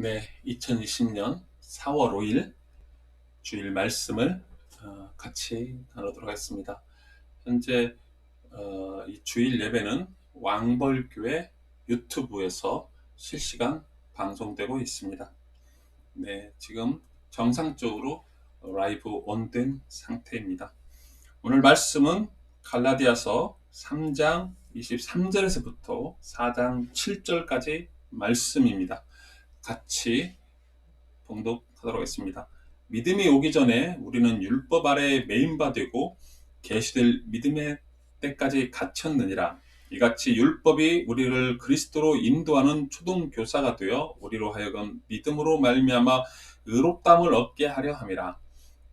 네, 2020년 4월 5일 주일 말씀을 어, 같이 나누도록 하겠습니다. 현재 어, 이 주일 예배는 왕벌교회 유튜브에서 실시간 방송되고 있습니다. 네, 지금 정상적으로 라이브 온된 상태입니다. 오늘 말씀은 갈라디아서 3장 23절에서부터 4장 7절까지 말씀입니다. 같이 봉독하도록 하겠습니다. 믿음이 오기 전에 우리는 율법 아래 매인바 되고 계시될 믿음의 때까지 갇혔느니라. 이같이 율법이 우리를 그리스도로 인도하는 초등 교사가 되어 우리로 하여금 믿음으로 말미암아 의롭담을 얻게 하려 함이라.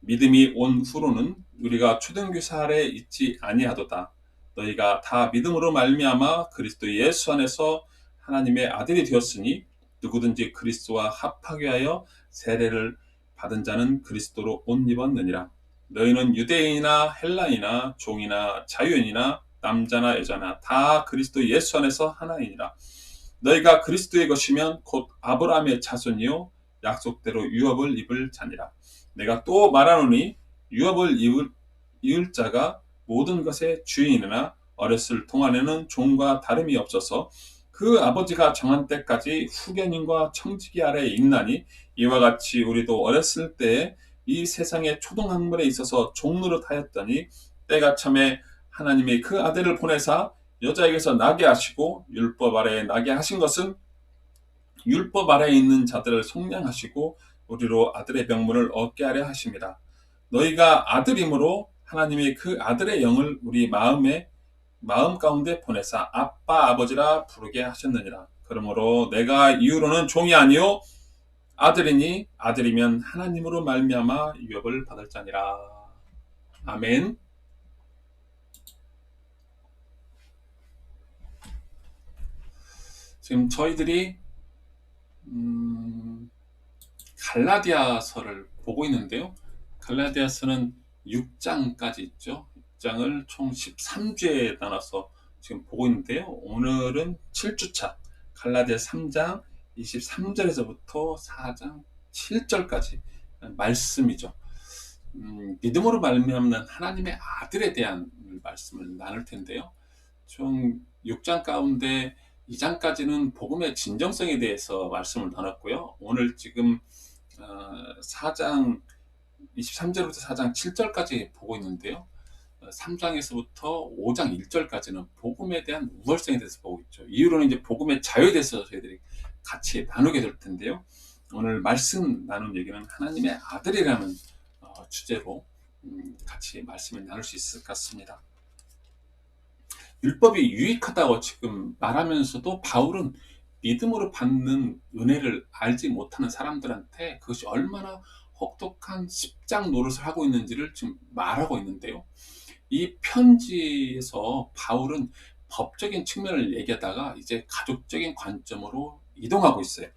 믿음이 온 후로는 우리가 초등 교사 아래 있지 아니하도다. 너희가 다 믿음으로 말미암아 그리스도 예수 안에서 하나님의 아들이 되었으니 누구든지 그리스도와 합하게 하여 세례를 받은 자는 그리스도로 옷 입었느니라. 너희는 유대인이나 헬라이나 종이나 자유인이나 남자나 여자나 다 그리스도 예수 안에서 하나이니라. 너희가 그리스도의 것이면 곧 아브라함의 자손이요 약속대로 유업을 입을 자니라. 내가 또 말하노니 유업을 입을, 입을 자가 모든 것의 주인이나 어렸을 동안에는 종과 다름이 없어서 그 아버지가 정한 때까지 후견인과 청지기 아래에 있나니 이와 같이 우리도 어렸을 때이 세상의 초등학문에 있어서 종노릇 하였더니 때가 참에 하나님이 그 아들을 보내사 여자에게서 나게 하시고 율법 아래에 나게 하신 것은 율법 아래에 있는 자들을 속량하시고 우리로 아들의 병문을 얻게 하려 하십니다. 너희가 아들이므로 하나님이 그 아들의 영을 우리 마음에 마음 가운데 보내사 아빠 아버지라 부르게 하셨느니라. 그러므로 내가 이후로는 종이 아니요 아들이니 아들이면 하나님으로 말미암아 유업을 받을 자니라. 아멘. 지금 저희들이 음, 갈라디아서를 보고 있는데요. 갈라디아서는 6장까지 있죠. 6장을 총 13주에 나눠서 지금 보고 있는데요. 오늘은 7주차 갈라디아 3장 23절에서부터 4장 7절까지 말씀이죠. 음, 믿음으로 말미암는 하나님의 아들에 대한 말씀을 나눌 텐데요. 총 6장 가운데 2장까지는 복음의 진정성에 대해서 말씀을 나눴고요. 오늘 지금 어, 4장 23절부터 4장 7절까지 보고 있는데요. 3장에서부터 5장 1절까지는 복음에 대한 우월성에 대해서 보고 있죠. 이후로는 이제 복음의 자유에 대해서 저희들이 같이 나누게 될 텐데요. 오늘 말씀 나눈 얘기는 하나님의 아들이라는 어, 주제로 음, 같이 말씀을 나눌 수 있을 것 같습니다. 율법이 유익하다고 지금 말하면서도 바울은 믿음으로 받는 은혜를 알지 못하는 사람들한테 그것이 얼마나 혹독한 십장 노릇을 하고 있는지를 지금 말하고 있는데요. 이 편지에서 바울은 법적인 측면을 얘기하다가 이제 가족적인 관점으로 이동하고 있어요.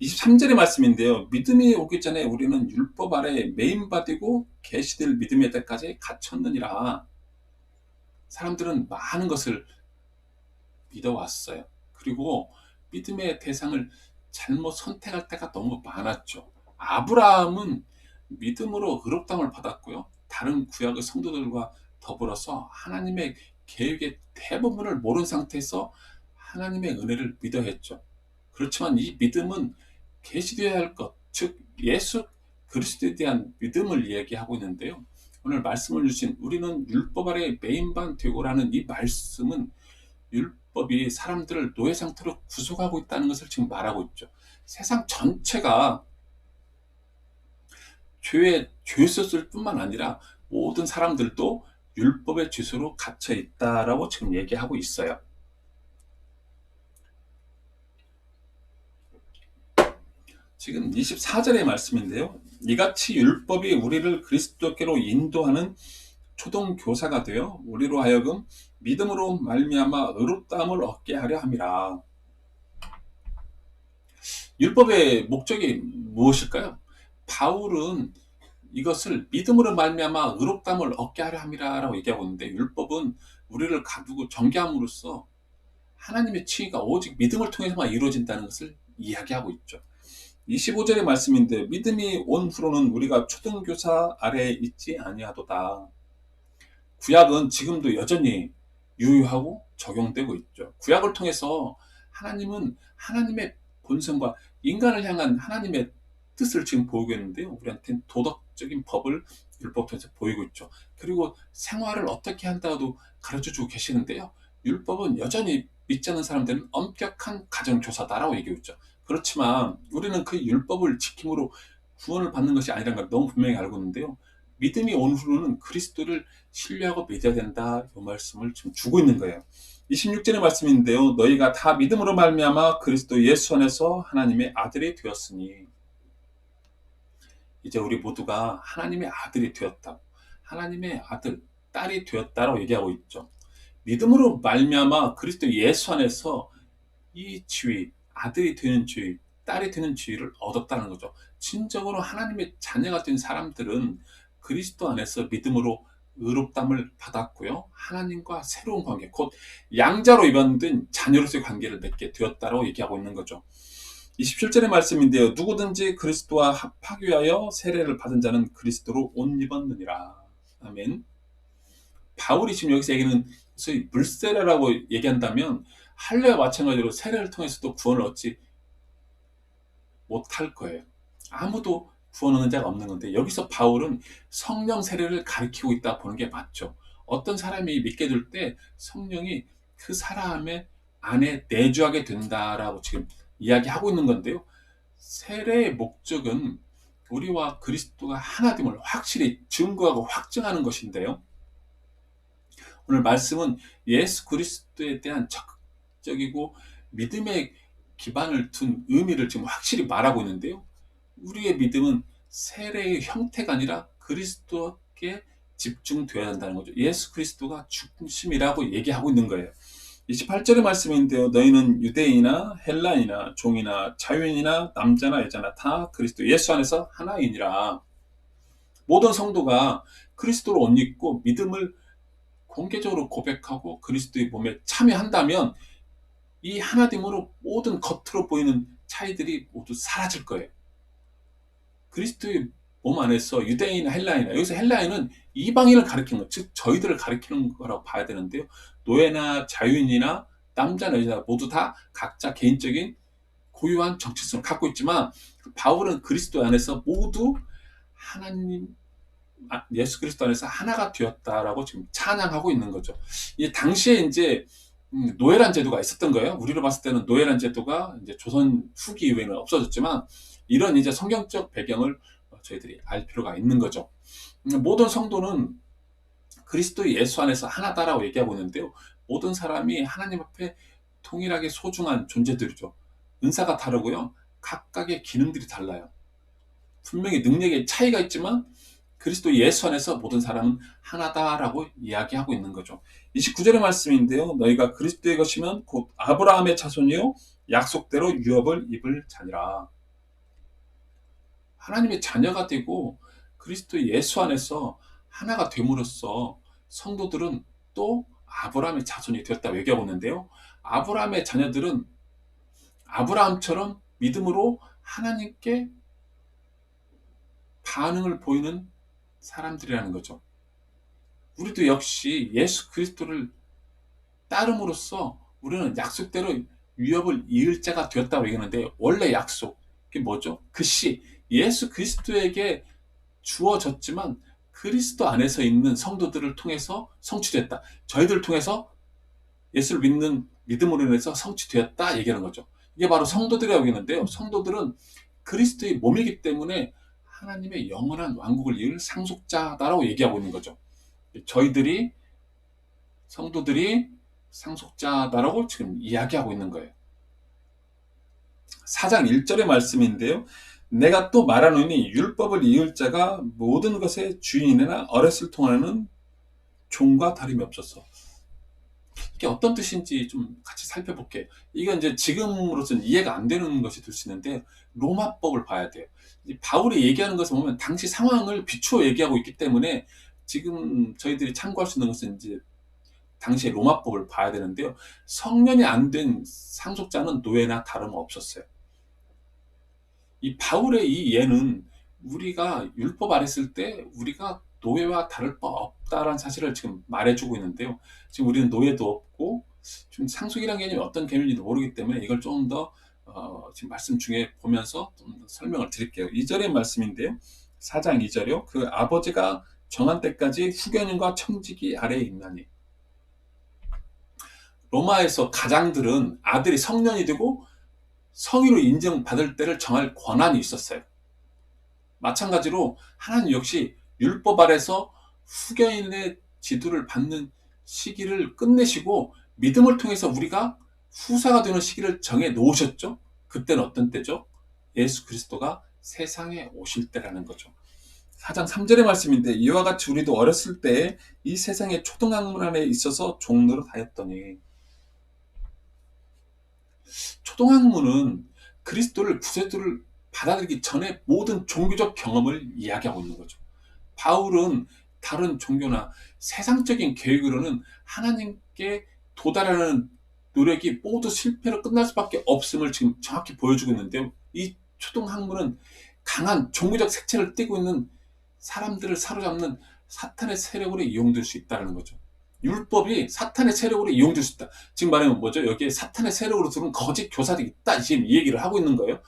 23절의 말씀인데요. 믿음이 오기 전에 우리는 율법 아래 매인받고 계시될 믿음의 때까지 갇혔느니라. 사람들은 많은 것을 믿어왔어요. 그리고 믿음의 대상을 잘못 선택할 때가 너무 많았죠. 아브라함은 믿음으로 의롭담을 받았고요. 다른 구약의 성도들과 더불어서 하나님의 계획의 대부분을 모른 상태에서 하나님의 은혜를 믿어 했죠. 그렇지만 이 믿음은 계시되어야 할 것, 즉 예수 그리스도에 대한 믿음을 이야기하고 있는데요. 오늘 말씀을 주신 우리는 율법 아래 메인반 되고라는 이 말씀은 율법이 사람들을 노예 상태로 구속하고 있다는 것을 지금 말하고 있죠. 세상 전체가 죄의 죄였을 뿐만 아니라 모든 사람들도 율법의 죄수로 갇혀 있다라고 지금 얘기하고 있어요. 지금 24절의 말씀인데요. 이같이 율법이 우리를 그리스도께로 인도하는 초동 교사가 되어 우리로 하여금 믿음으로 말미암아 의롭다함을 얻게 하려 함이라. 율법의 목적이 무엇일까요? 바울은 이것을 믿음으로 말미암아 의롭담을 얻게 하려 함이라라고 얘기하고 있는데 율법은 우리를 가두고 정죄함으로써 하나님의 칭의가 오직 믿음을 통해서만 이루어진다는 것을 이야기하고 있죠. 25절의 말씀인데 믿음이 온 후로는 우리가 초등교사 아래에 있지 아니하도다. 구약은 지금도 여전히 유효하고 적용되고 있죠. 구약을 통해서 하나님은 하나님의 본성과 인간을 향한 하나님의 뜻을 지금 보이고 있는데요. 우리한테는 도덕적인 법을 율법 통해서 보이고 있죠. 그리고 생활을 어떻게 한다도 가르쳐 주고 계시는데요. 율법은 여전히 믿지 않는 사람들은 엄격한 가정교사다라고 얘기하고 있죠. 그렇지만 우리는 그 율법을 지킴으로 구원을 받는 것이 아니라는 걸 너무 분명히 알고 있는데요. 믿음이 온 후로는 그리스도를 신뢰하고 믿어야 된다. 이 말씀을 지금 주고 있는 거예요. 26절의 말씀인데요. 너희가 다 믿음으로 말미암아 그리스도 예수 안에서 하나님의 아들이 되었으니 이제 우리 모두가 하나님의 아들이 되었다. 하나님의 아들, 딸이 되었다라고 얘기하고 있죠. 믿음으로 말미암아 그리스도 예수 안에서 이 지위, 아들이 되는 지위, 딸이 되는 지위를 얻었다는 거죠. 진정으로 하나님의 자녀가 된 사람들은 그리스도 안에서 믿음으로 의롭담을 받았고요. 하나님과 새로운 관계, 곧 양자로 입안된 자녀로서의 관계를 맺게 되었다고 얘기하고 있는 거죠. 27절의 말씀인데요. 누구든지 그리스도와 합하기 위하여 세례를 받은 자는 그리스도로 옷 입었느니라. 아멘. 바울이 지금 여기서 얘기는 소위 물세례라고 얘기한다면 할례와 마찬가지로 세례를 통해서도 구원을 얻지 못할 거예요. 아무도 구원 얻는 자가 없는 건데 여기서 바울은 성령 세례를 가리키고 있다 보는 게 맞죠. 어떤 사람이 믿게 될 때 성령이 그 사람의 안에 내주하게 된다라고 지금 이야기하고 있는 건데요. 세례의 목적은 우리와 그리스도가 하나됨을 확실히 증거하고 확증하는 것인데요. 오늘 말씀은 예수 그리스도에 대한 적극적이고 믿음의 기반을 둔 의미를 지금 확실히 말하고 있는데요. 우리의 믿음은 세례의 형태가 아니라 그리스도께 집중되어야 한다는 거죠. 예수 그리스도가 중심이라고 얘기하고 있는 거예요. 28절의 말씀인데요. 너희는 유대인이나 헬라이나 종이나 자유인이나 남자나 여자나 다 그리스도 예수 안에서 하나이니라. 모든 성도가 그리스도로 옷 입고 믿음을 공개적으로 고백하고 그리스도의 몸에 참여한다면 이 하나됨으로 모든 겉으로 보이는 차이들이 모두 사라질 거예요. 그리스도의 몸 안에서 유대인, 헬라인, 여기서 헬라인은 이방인을 가리키는 것, 즉 저희들을 가리키는 거라고 봐야 되는데요. 노예나 자유인이나 남자나 여자 모두 다 각자 개인적인 고유한 정체성을 갖고 있지만 바울은 그리스도 안에서 모두 하나님 아, 예수 그리스도 안에서 하나가 되었다라고 지금 찬양하고 있는 거죠. 이 당시에 이제 음, 노예란 제도가 있었던 거예요. 우리로 봤을 때는 노예란 제도가 이제 조선 후기 이후에는 없어졌지만 이런 이제 성경적 배경을 저희들이 알 필요가 있는 거죠. 음, 모든 성도는 그리스도 예수 안에서 하나다라고 얘기하고 있는데요. 모든 사람이 하나님 앞에 동일하게 소중한 존재들이죠. 은사가 다르고요. 각각의 기능들이 달라요. 분명히 능력의 차이가 있지만 그리스도 예수 안에서 모든 사람은 하나다라고 이야기하고 있는 거죠. 29절의 말씀인데요. 너희가 그리스도의 것이면 곧 아브라함의 자손이요 약속대로 유업을 입을 자니라. 하나님의 자녀가 되고 그리스도 예수 안에서 하나가 됨으로써 성도들은 또 아브라함의 자손이 되었다고 얘기하고 있는데요. 아브라함의 자녀들은 아브라함처럼 믿음으로 하나님께 반응을 보이는 사람들이라는 거죠. 우리도 역시 예수 그리스도를 따름으로써 우리는 약속대로 위협을 이을 자가 되었다고 얘기하는데 원래 약속 그게 뭐죠? 그시 예수 그리스도에게 주어졌지만 그리스도 안에서 있는 성도들을 통해서 성취됐다. 저희들을 통해서 예수를 믿는 믿음으로 인해서 성취되었다 얘기하는 거죠. 이게 바로 성도들이라고 하는데요. 성도들은 그리스도의 몸이기 때문에 하나님의 영원한 왕국을 이을 상속자다라고 얘기하고 있는 거죠. 저희들이 성도들이 상속자다라고 지금 이야기하고 있는 거예요. 4장 1절의 말씀인데요. 내가 또 말하노니 율법을 이을 자가 모든 것의 주인이나 어렸을 통하는 종과 다름이 없었어. 이게 어떤 뜻인지 좀 같이 살펴볼게요. 이건 이제 지금으로서는 이해가 안 되는 것이 될 수 있는데 로마법을 봐야 돼요. 바울이 얘기하는 것을 보면 당시 상황을 비추어 얘기하고 있기 때문에 지금 저희들이 참고할 수 있는 것은 이제 당시의 로마법을 봐야 되는데요. 성년이 안 된 상속자는 노예나 다름 없었어요. 이 바울의 이 예는 우리가 율법 아래 있을 때 우리가 노예와 다를 바 없다라는 사실을 지금 말해주고 있는데요. 지금 우리는 노예도 없고 좀 상속이라는 개념이 어떤 개념인지도 모르기 때문에 이걸 조금 더 어, 지금 말씀 중에 보면서 좀 설명을 드릴게요. 2절의 말씀인데요. 4장 2절이요. 그 아버지가 정한 때까지 후견인과 청지기 아래에 있나니. 로마에서 가장들은 아들이 성년이 되고 성의로 인정받을 때를 정할 권한이 있었어요. 마찬가지로 하나님 역시 율법 아래서 후견인의 지도를 받는 시기를 끝내시고 믿음을 통해서 우리가 후사가 되는 시기를 정해 놓으셨죠. 그때는 어떤 때죠? 예수 그리스도가 세상에 오실 때라는 거죠. 4장 3절의 말씀인데 이와 같이 우리도 어렸을 때 이 세상의 초등학문 안에 있어서 종로로 다녔더니 초등학문은 그리스도를 구세주를 받아들이기 전에 모든 종교적 경험을 이야기하고 있는 거죠. 바울은 다른 종교나 세상적인 계획으로는 하나님께 도달하는 노력이 모두 실패로 끝날 수밖에 없음을 지금 정확히 보여주고 있는데요. 이 초등학문은 강한 종교적 색채를 띠고 있는 사람들을 사로잡는 사탄의 세력으로 이용될 수 있다는 거죠. 율법이 사탄의 세력으로 이용될 수 있다. 지금 말하면 뭐죠? 여기에 사탄의 세력으로 들어온 거짓 교사들이 있다. 지금 이 얘기를 하고 있는 거예요.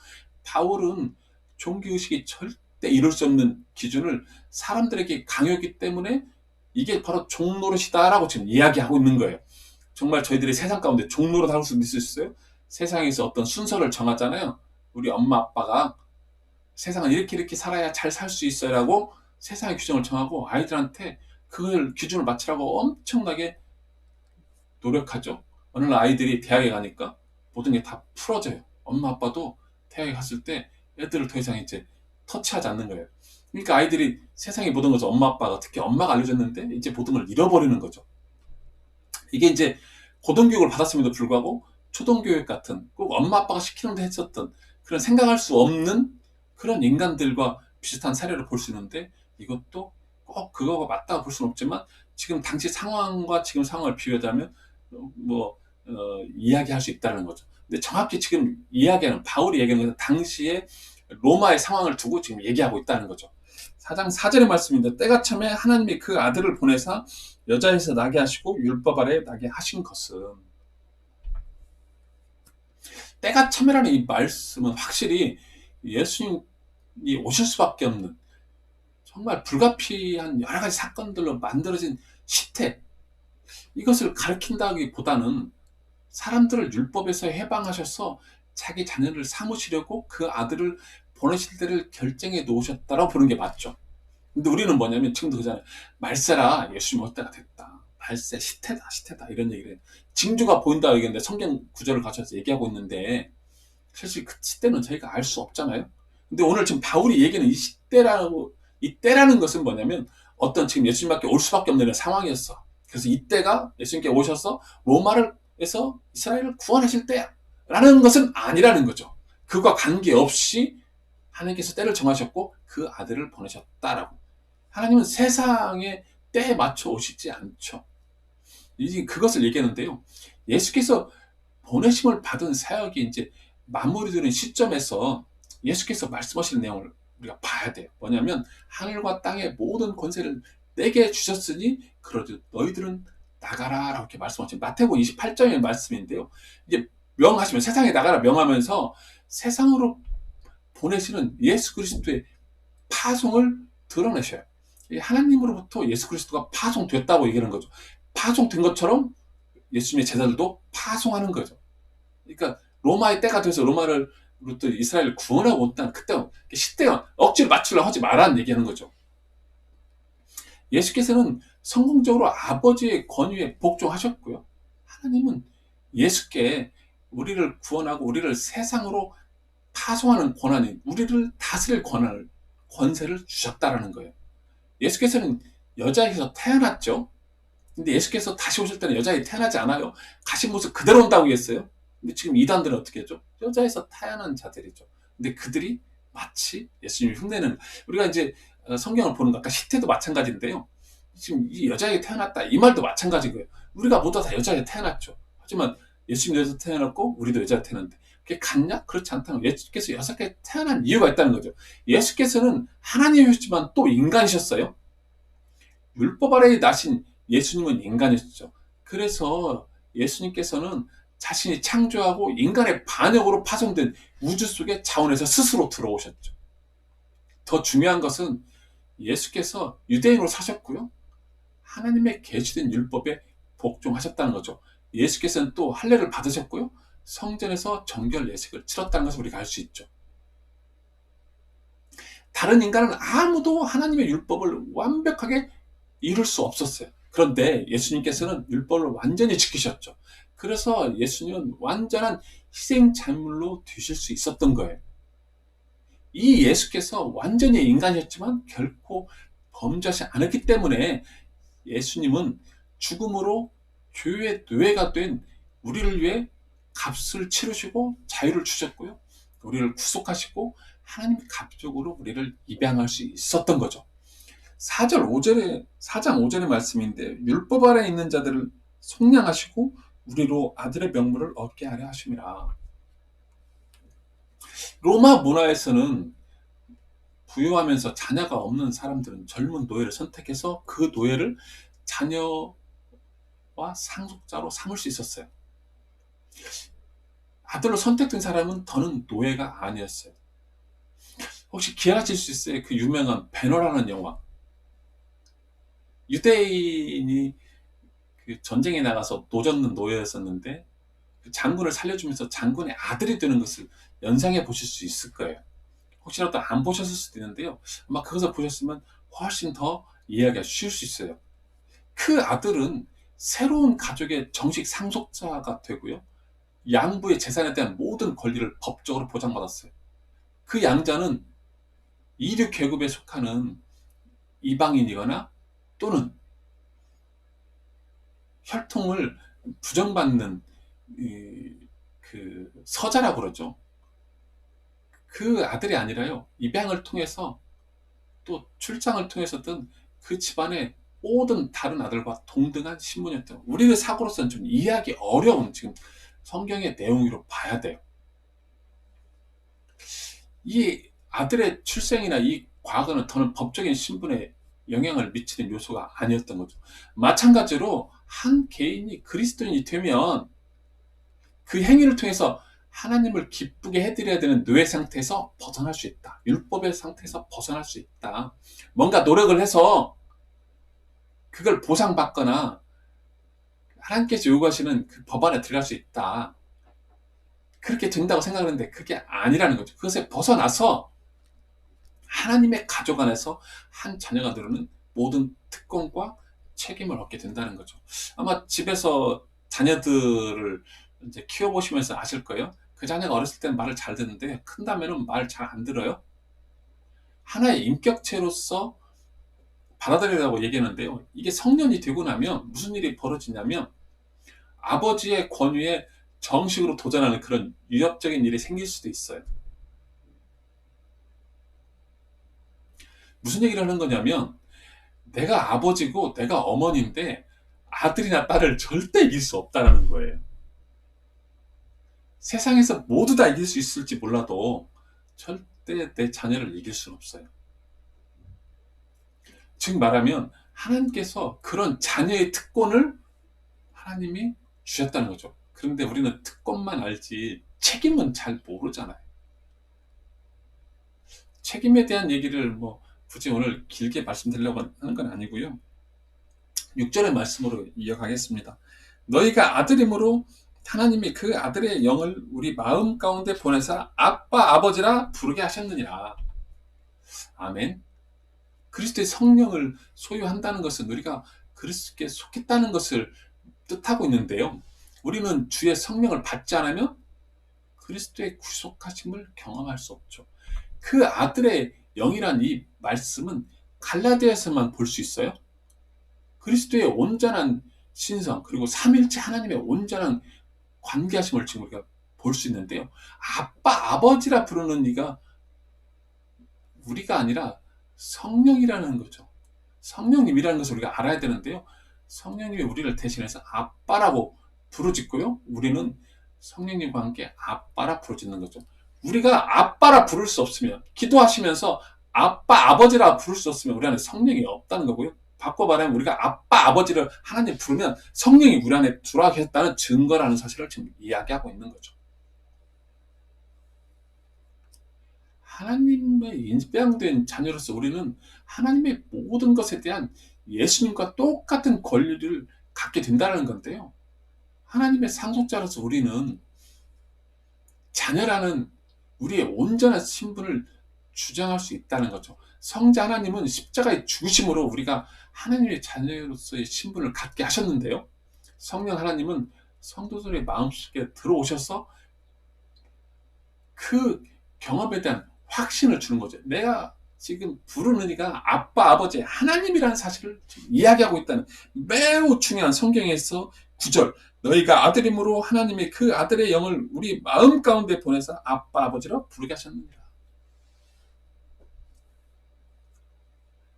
바울은 종교의식이 절대 이룰 수 없는 기준을 사람들에게 강요했기 때문에 이게 바로 종노릇이다라고 지금 이야기하고 있는 거예요. 정말 저희들이 세상 가운데 종로로 다룰 수 있어요? 세상에서 어떤 순서를 정하잖아요. 우리 엄마 아빠가 세상은 이렇게 이렇게 살아야 잘 살 수 있어요라고 세상의 규정을 정하고 아이들한테 그걸 기준을 맞추라고 엄청나게 노력하죠. 어느 날 아이들이 대학에 가니까 모든 게 다 풀어져요. 엄마 아빠도 대학에 갔을 때 애들을 더 이상 이제 터치하지 않는 거예요. 그러니까 아이들이 세상의 모든 것을 엄마 아빠가 특히 엄마가 알려줬는데 이제 모든 걸 잃어버리는 거죠. 이게 이제 고등교육을 받았음에도 불구하고 초등교육 같은 꼭 엄마 아빠가 시키는 데 했었던 그런 생각할 수 없는 그런 인간들과 비슷한 사례를 볼 수 있는데 이것도 꼭 그거가 맞다고 볼 수는 없지만 지금 당시 상황과 지금 상황을 비교하자면 뭐 어, 이야기할 수 있다는 거죠. 근데 정확히 지금 이야기하는 바울이 얘기하는 것은 당시에 로마의 상황을 두고 지금 얘기하고 있다는 거죠. 4장 4절의 말씀인데 때가 참에 하나님이 그 아들을 보내사 여자에서 나게 하시고 율법 아래 나게 하신 것은 때가 참이라는 이 말씀은 확실히 예수님이 오실 수밖에 없는 정말 불가피한 여러 가지 사건들로 만들어진 시태 이것을 가르친다기보다는 사람들을 율법에서 해방하셔서 자기 자녀를 삼으시려고 그 아들을 보내실 때를 결정해 놓으셨다라고 보는 게 맞죠. 근데 우리는 뭐냐면 지금도 그잖아요. 말세라 예수님 올 때가 됐다. 말세 시태다 시태다 이런 얘기를 해요. 징조가 보인다 얘기했는데 성경 구절을 가져서 얘기하고 있는데 사실 그 시대는 저희가 알 수 없잖아요. 근데 오늘 지금 바울이 얘기하는 이 시대라고 이 때라는 것은 뭐냐면 어떤 지금 예수님밖에 올 수밖에 없는 상황이었어. 그래서 이때가 예수님께 오셔서 로마를 에서 이스라엘을 구원하실 때야라는 것은 아니라는 거죠. 그와 관계없이 하나님께서 때를 정하셨고 그 아들을 보내셨다라고. 하나님은 세상에 때에 맞춰 오시지 않죠. 이제 그것을 얘기하는데요. 예수께서 보내심을 받은 사역이 이제 마무리되는 시점에서 예수께서 말씀하시는 내용을 우리가 봐야 돼요. 뭐냐면 하늘과 땅의 모든 권세를 내게 주셨으니 그러듯 너희들은 나가라 라고 이렇게 말씀하신 마태복음 28장의 말씀인데요. 이제 명하시면 세상에 나가라 명하면서 세상으로 보내시는 예수 그리스도의 파송을 드러내셔요. 하나님으로부터 예수 그리스도가 파송됐다고 얘기하는 거죠. 파송된 것처럼 예수님의 제자들도 파송하는 거죠. 그러니까 로마의 때가 돼서 로마를 부터 이스라엘을 구원하고 온다는 그때 시대가 억지로 맞추려 하지 말라는 얘기하는 거죠. 예수께서는 성공적으로 아버지의 권위에 복종하셨고요. 하나님은 예수께 우리를 구원하고 우리를 세상으로 파송하는 권한이 우리를 다스릴 권한을 권세를 주셨다라는 거예요. 예수께서는 여자에서 태어났죠. 근데 예수께서 다시 오실 때는 여자에 태어나지 않아요. 가신 모습 그대로 온다고 했어요. 근데 지금 이단들은 어떻게 했죠? 여자에서 태어난 자들이죠. 근데 그들이 마치 예수님이 흉내는 우리가 이제 어, 성경을 보는 것 아까 시태도 마찬가지인데요. 지금 이 여자에게 태어났다 이 말도 마찬가지고요. 우리가 모두 다 여자에게 태어났죠. 하지만 예수님 여자에서 태어났고 우리도 여자에 태어났는데 그게 같냐? 그렇지 않다는 거예요. 예수께서 여섯 개 태어난 이유가 있다는 거죠. 예수께서는 하나님이셨지만 또 인간이셨어요. 율법 아래에 나신 예수님은 인간이셨죠. 그래서 예수님께서는 자신이 창조하고 인간의 반역으로 파손된 우주 속의 자원에서 스스로 들어오셨죠. 더 중요한 것은 예수께서 유대인으로 사셨고요. 하나님의 계시된 율법에 복종하셨다는 거죠. 예수께서는 또 할례를 받으셨고요. 성전에서 정결 예식을 치렀다는 것을 우리가 알 수 있죠. 다른 인간은 아무도 하나님의 율법을 완벽하게 이룰 수 없었어요. 그런데 예수님께서는 율법을 완전히 지키셨죠. 그래서 예수님은 완전한 희생 제물로 되실 수 있었던 거예요. 이 예수께서 완전히 인간이었지만 결코 범죄하지 않았기 때문에 예수님은 죽음으로 교회의 노예가 된 우리를 위해 값을 치르시고 자유를 주셨고요. 우리를 구속하시고 하나님 갑적으로 우리를 입양할 수 있었던 거죠. 4절 5절에 4장 5절의 말씀인데 율법 아래 있는 자들을 속량하시고 우리로 아들의 명물을 얻게 하려 하심이라. 로마 문화에서는 부유하면서 자녀가 없는 사람들은 젊은 노예를 선택해서 그 노예를 자녀와 상속자로 삼을 수 있었어요. 아들로 선택된 사람은 더는 노예가 아니었어요. 혹시 기억하실 수 있어요? 그 유명한 배너라는 영화. 유대인이 그 전쟁에 나가서 노젓는 노예였었는데 그 장군을 살려주면서 장군의 아들이 되는 것을 연상해 보실 수 있을 거예요. 혹시라도 안 보셨을 수도 있는데요. 아마 그것을 보셨으면 훨씬 더 이해하기가 쉬울 수 있어요. 그 아들은 새로운 가족의 정식 상속자가 되고요. 양부의 재산에 대한 모든 권리를 법적으로 보장받았어요. 그 양자는 이류 계급에 속하는 이방인이거나 또는 혈통을 부정받는 그 서자라고 그러죠. 그 아들이 아니라요. 입양을 통해서 또 출장을 통해서든 그 집안의 모든 다른 아들과 동등한 신분이었던 우리의 사고로서는 좀 이해하기 어려운 지금 성경의 내용으로 봐야 돼요. 이 아들의 출생이나 이 과거는 더는 법적인 신분에 영향을 미치는 요소가 아니었던 거죠. 마찬가지로 한 개인이 그리스도인이 되면 그 행위를 통해서 하나님을 기쁘게 해드려야 되는 노예 상태에서 벗어날 수 있다. 율법의 상태에서 벗어날 수 있다. 뭔가 노력을 해서 그걸 보상받거나 하나님께서 요구하시는 그 법안에 들어갈 수 있다. 그렇게 된다고 생각하는데 그게 아니라는 거죠. 그것에 벗어나서 하나님의 가족 안에서 한 자녀가 누르는 모든 특권과 책임을 얻게 된다는 거죠. 아마 집에서 자녀들을 이제 키워보시면서 아실 거예요. 그 자녀가 어렸을 때는 말을 잘 듣는데 큰다면은 말잘 안 들어요. 하나의 인격체로서 받아들이라고 얘기하는데요. 이게 성년이 되고 나면 무슨 일이 벌어지냐면 아버지의 권위에 정식으로 도전하는 그런 위협적인 일이 생길 수도 있어요. 무슨 얘기를 하는 거냐면 내가 아버지고 내가 어머니인데 아들이나 딸을 절대 이길 수 없다는 거예요. 세상에서 모두 다 이길 수 있을지 몰라도 절대 내 자녀를 이길 수는 없어요. 즉 말하면 하나님께서 그런 자녀의 특권을 하나님이 주셨다는 거죠. 그런데 우리는 특권만 알지 책임은 잘 모르잖아요. 책임에 대한 얘기를 뭐 굳이 오늘 길게 말씀드리려고 하는 건 아니고요. 6절의 말씀으로 이어가겠습니다. 너희가 아들임으로 하나님이 그 아들의 영을 우리 마음 가운데 보내사 아빠 아버지라 부르게 하셨느니라. 아멘. 그리스도의 성령을 소유한다는 것은 우리가 그리스도께 속했다는 것을 뜻하고 있는데요. 우리는 주의 성령을 받지 않으면 그리스도의 구속하심을 경험할 수 없죠. 그 아들의 영이란 이 말씀은 갈라디아에서만 볼 수 있어요. 그리스도의 온전한 신성 그리고 삼일째 하나님의 온전한 관계하심을 지금 우리가 볼 수 있는데요. 아빠 아버지라 부르는 이가 우리가 아니라 성령이라는 거죠. 성령님이라는 것을 우리가 알아야 되는데요. 성령님이 우리를 대신해서 아빠라고 부르짖고요. 우리는 성령님과 함께 아빠라 부르짖는 거죠. 우리가 아빠라 부를 수 없으면 기도하시면서 아빠 아버지라 부를 수 없으면 우리 안에 성령이 없다는 거고요. 바꿔 말하면 우리가 아빠 아버지를 하나님 부르면 성령이 우리 안에 들어와 계셨다는 증거라는 사실을 지금 이야기하고 있는 거죠. 하나님의 인병된 자녀로서 우리는 하나님의 모든 것에 대한 예수님과 똑같은 권리를 갖게 된다는 건데요. 하나님의 상속자로서 우리는 자녀라는 우리의 온전한 신분을 주장할 수 있다는 거죠. 성자 하나님은 십자가의 죽으심으로 우리가 하나님의 자녀로서의 신분을 갖게 하셨는데요. 성령 하나님은 성도들의 마음속에 들어오셔서 그 경험에 대한 확신을 주는 거죠. 내가 지금 부르는 이가 아빠, 아버지, 하나님이라는 사실을 이야기하고 있다는 매우 중요한 성경에서 구절. 너희가 아들임으로 하나님의 그 아들의 영을 우리 마음 가운데 보내서 아빠, 아버지로 부르게 하셨느니라.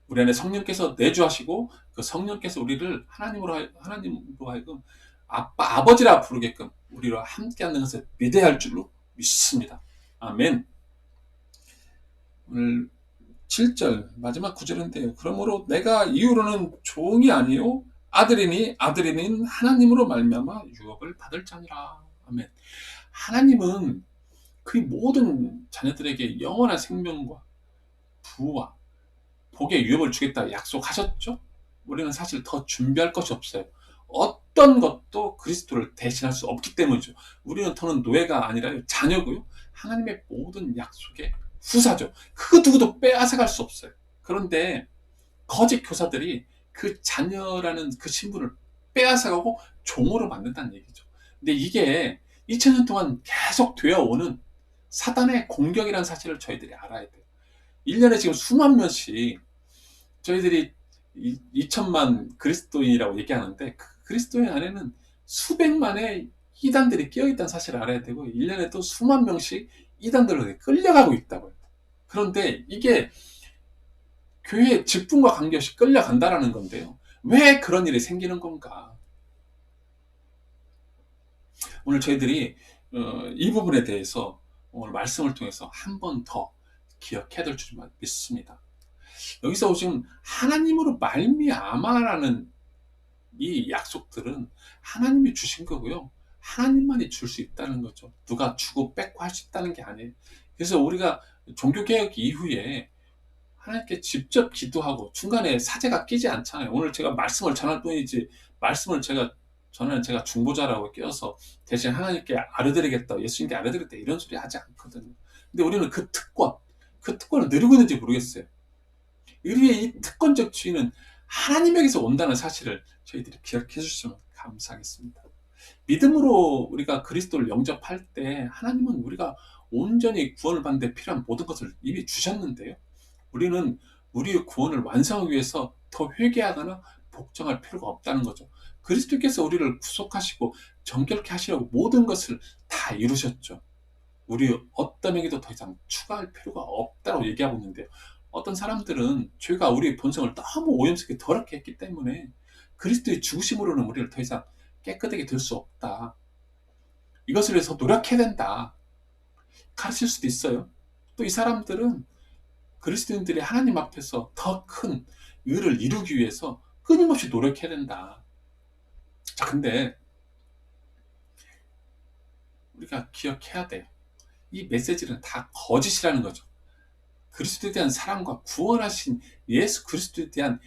우리 안에 성령께서 내주하시고 그 성령께서 우리를 하나님으로 하나님으로 하여금 아빠, 아버지라 부르게끔 우리와 함께하는 것을 믿어야 할 줄로 믿습니다. 아멘. 오늘 7절 마지막 구절인데요. 그러므로 내가 이후로는 종이 아니요 아들이니 아들이니 하나님으로 말미암아 유업을 받을 자니라. 아멘. 하나님은 그 모든 자녀들에게 영원한 생명과 부와 복의 유업을 주겠다 약속하셨죠? 우리는 사실 더 준비할 것이 없어요. 어떤 것도 그리스도를 대신할 수 없기 때문이죠. 우리는 더는 노예가 아니라 자녀고요. 하나님의 모든 약속에 후사죠. 그 누구도 빼앗아갈 수 없어요. 그런데 거짓 교사들이 그 자녀라는 그 신분을 빼앗아가고 종으로 만든다는 얘기죠. 근데 이게 2000년 동안 계속 되어오는 사단의 공격이라는 사실을 저희들이 알아야 돼요. 1년에 지금 수만 명씩 저희들이 2천만 그리스도인이라고 얘기하는데 그 그리스도인 안에는 수백만의 이단들이 끼어있다는 사실을 알아야 되고 1년에 또 수만 명씩 이단들로 끌려가고 있다고요. 그런데 이게 교회 직분과 관계없이 끌려간다라는 건데요. 왜 그런 일이 생기는 건가? 오늘 저희들이 어, 이 부분에 대해서 오늘 말씀을 통해서 한 번 더 기억해야 될줄 믿습니다. 여기서 지금 하나님으로 말미암아라는 이 약속들은 하나님이 주신 거고요. 하나님만이 줄 수 있다는 거죠. 누가 주고 뺏고 할 수 있다는 게 아니에요. 그래서 우리가 종교개혁 이후에 하나님께 직접 기도하고 중간에 사제가 끼지 않잖아요. 오늘 제가 말씀을 전할 뿐이지 말씀을 제가 저는 제가 중보자라고 끼어서 대신 하나님께 아뢰드리겠다, 예수님께 아뢰드리겠다 이런 소리 하지 않거든요. 근데 우리는 그 특권, 그 특권을 누리고 있는지 모르겠어요. 우리의 이 특권적 주인은 하나님에게서 온다는 사실을 저희들이 기억해 주시면 감사하겠습니다. 믿음으로 우리가 그리스도를 영접할 때 하나님은 우리가 온전히 구원을 받는 데 필요한 모든 것을 이미 주셨는데요. 우리는 우리의 구원을 완성하기 위해서 더 회개하거나 복종할 필요가 없다는 거죠. 그리스도께서 우리를 구속하시고 정결케 하시려고 모든 것을 다 이루셨죠. 우리 어떤 에게도 더 이상 추가할 필요가 없다고 얘기하고 있는데요. 어떤 사람들은 죄가 우리의 본성을 너무 오염스럽게 더럽게 했기 때문에 그리스도의 죽으심으로는 우리를 더 이상 깨끗하게 될 수 없다. 이것을 위해서 노력해야 된다. 가르칠 수도 있어요. 또 이 사람들은 그리스도인들이 하나님 앞에서 더 큰 의를 이루기 위해서 끊임없이 노력해야 된다. 자, 근데 우리가 기억해야 돼요. 이 메시지는 다 거짓이라는 거죠. 그리스도에 대한 사랑과 구원하신 예수 그리스도에 대한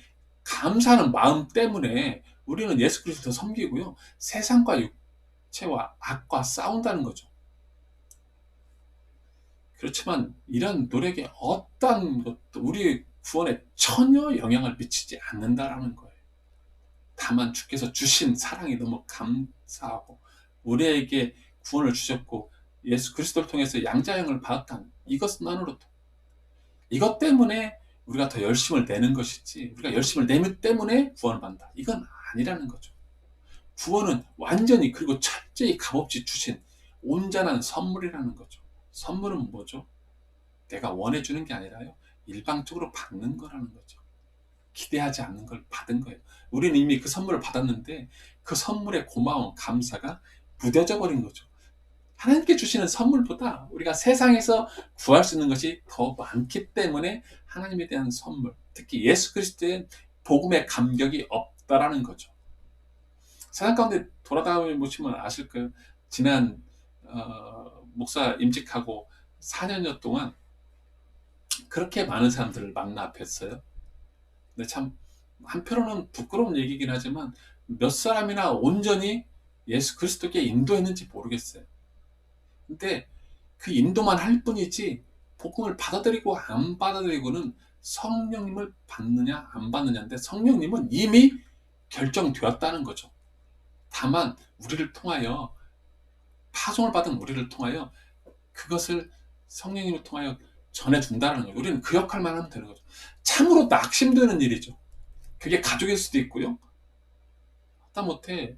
감사하는 마음 때문에 우리는 예수 그리스도를 섬기고요. 세상과 육체와 악과 싸운다는 거죠. 그렇지만 이런 노력에 어떤 것도 우리 구원에 전혀 영향을 미치지 않는다라는 거예요. 다만 주께서 주신 사랑이 너무 감사하고 우리에게 구원을 주셨고 예수 그리스도를 통해서 양자형을 받았다는 이것만으로도 이것 때문에 우리가 더 열심을 내는 것이지 우리가 열심을 내면 때문에 구원을 받는다. 이건 아니라는 거죠. 구원은 완전히 그리고 철저히 값없이 주신 온전한 선물이라는 거죠. 선물은 뭐죠? 내가 원해주는 게 아니라요. 일방적으로 받는 거라는 거죠. 기대하지 않는 걸 받은 거예요. 우리는 이미 그 선물을 받았는데 그 선물의 고마움, 감사가 무뎌져 버린 거죠. 하나님께 주시는 선물보다 우리가 세상에서 구할 수 있는 것이 더 많기 때문에 하나님에 대한 선물, 특히 예수 그리스도의 복음의 감격이 없다라는 거죠. 세상 가운데 돌아다니 보시면 아실 거예요. 지난 어, 목사 임직하고 4년여 동안 그렇게 많은 사람들을 뵀어요. 근데 참 한편으로는 부끄러운 얘기긴 하지만 몇 사람이나 온전히 예수 그리스도께 인도했는지 모르겠어요. 근데 그 인도만 할 뿐이지 복음을 받아들이고 안 받아들이고는 성령님을 받느냐 안 받느냐인데 성령님은 이미 결정되었다는 거죠. 다만 우리를 통하여 파송을 받은 우리를 통하여 그것을 성령님을 통하여 전해준다는 거예요. 우리는 그 역할만 하면 되는 거죠. 참으로 낙심되는 일이죠. 그게 가족일 수도 있고요. 하다못해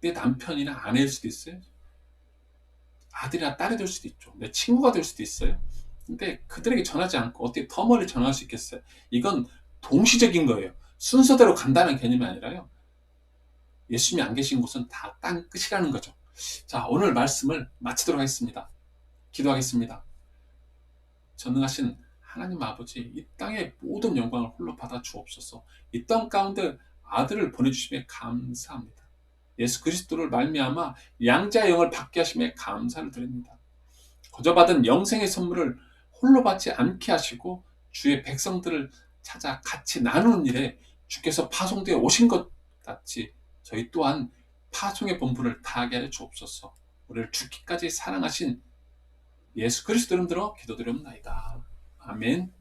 내 남편이나 아내일 수도 있어요. 아들이나 딸이 될 수도 있죠. 내 친구가 될 수도 있어요. 근데 그들에게 전하지 않고 어떻게 더 멀리 전할 수 있겠어요? 이건 동시적인 거예요. 순서대로 간다는 개념이 아니라요. 예수님이 안 계신 곳은 다 땅 끝이라는 거죠. 자, 오늘 말씀을 마치도록 하겠습니다. 기도하겠습니다. 전능하신 하나님 아버지, 이 땅의 모든 영광을 홀로 받아 주옵소서. 이 땅 가운데 아들을 보내주심에 감사합니다. 예수 그리스도를 말미암아 양자의 영을 받게 하심에 감사를 드립니다. 거저 받은 영생의 선물을 홀로 받지 않게 하시고 주의 백성들을 찾아 같이 나누는 일에 주께서 파송되어 오신 것 같이 저희 또한 파송의 본분을 다하게 하여 주옵소서. 우리를 죽기까지 사랑하신 예수 그리스도 이름 들어 기도드립니다. 아멘.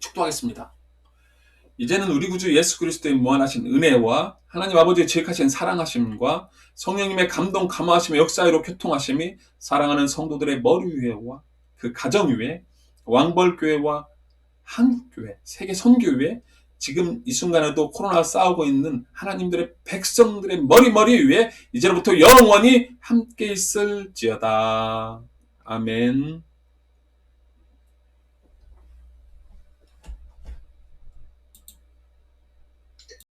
축도하겠습니다. 이제는 우리 구주 예수 그리스도의 무한하신 은혜와 하나님 아버지의 지극하신 사랑하심과 성령님의 감동 감화하심의 역사로 교통하심이 사랑하는 성도들의 머리 위에와 그 가정 위에 왕벌교회와 한국교회, 세계 선교회 지금 이 순간에도 코로나 싸우고 있는 하나님들의 백성들의 머리 머리 위에 이제부터 영원히 함께 있을지어다. 아멘.